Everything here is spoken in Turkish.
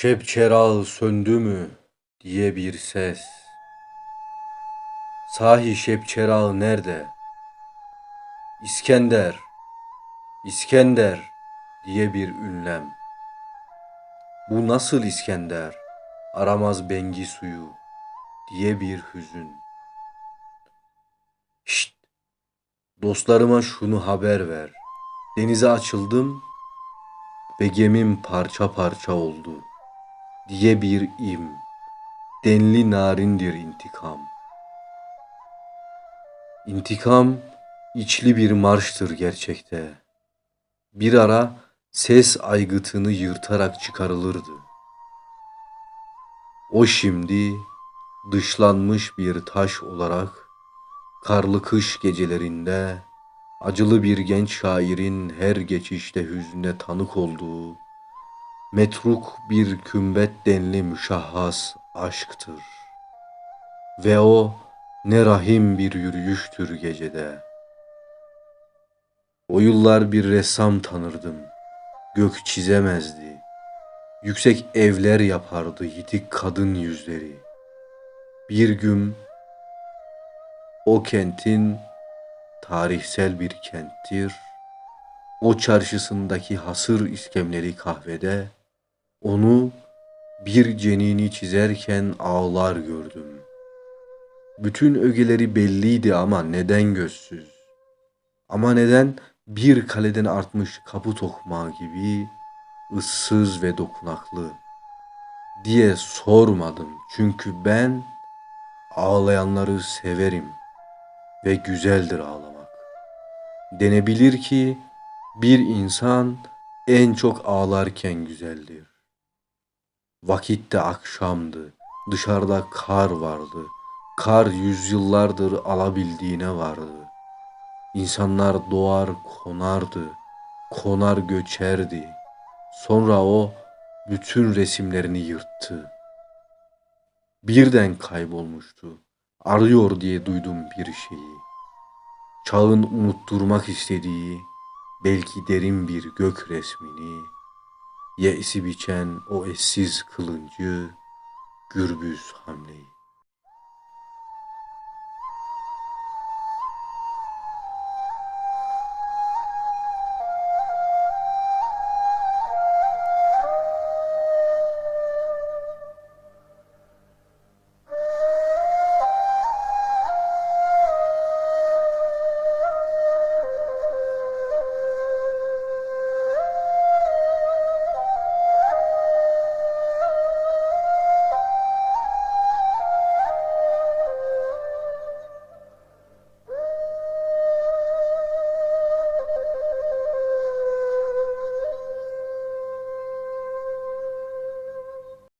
Şep çerağı söndü mü diye bir ses. Sahi şep çerağı nerede? İskender, İskender diye bir ünlem. Bu nasıl İskender? Aramaz bengi suyu diye bir hüzün. Şşt! Dostlarıma şunu haber ver. Denize açıldım ve gemim parça parça oldu diye bir im. Denli narindir intikam. İntikam içli bir marştır gerçekte. Bir ara ses aygıtını yırtarak çıkarılırdı. O şimdi dışlanmış bir taş olarak karlı kış gecelerinde acılı bir genç şairin her geçişte hüzne tanık olduğu metruk bir kümbet denli müşahhas aşktır. Ve o ne rahim bir yürüyüştür gecede. O yıllar bir ressam tanırdım. Gök çizemezdi. Yüksek evler yapardı yitik kadın yüzleri. Bir gün o kentin tarihsel bir kenttir. O çarşısındaki hasır iskemleri kahvede onu bir cenini çizerken ağlar gördüm. Bütün ögeleri belliydi ama neden gözsüz? Ama neden bir kaleden artmış kapı tokmağı gibi ıssız ve dokunaklı diye sormadım. Çünkü ben ağlayanları severim ve güzeldir ağlamak. Denebilir ki bir insan en çok ağlarken güzeldir. Vakitte akşamdı. Dışarıda kar vardı. Kar yüzyıllardır alabildiğine vardı. İnsanlar doğar konardı. Konar göçerdi. Sonra o bütün resimlerini yırttı. Birden kaybolmuştu. Arıyor diye duydum bir şeyi. Çağın unutturmak istediği belki derin bir gök resmini Ye'si biçen o eşsiz kılıncı, gürbüz hamleyi.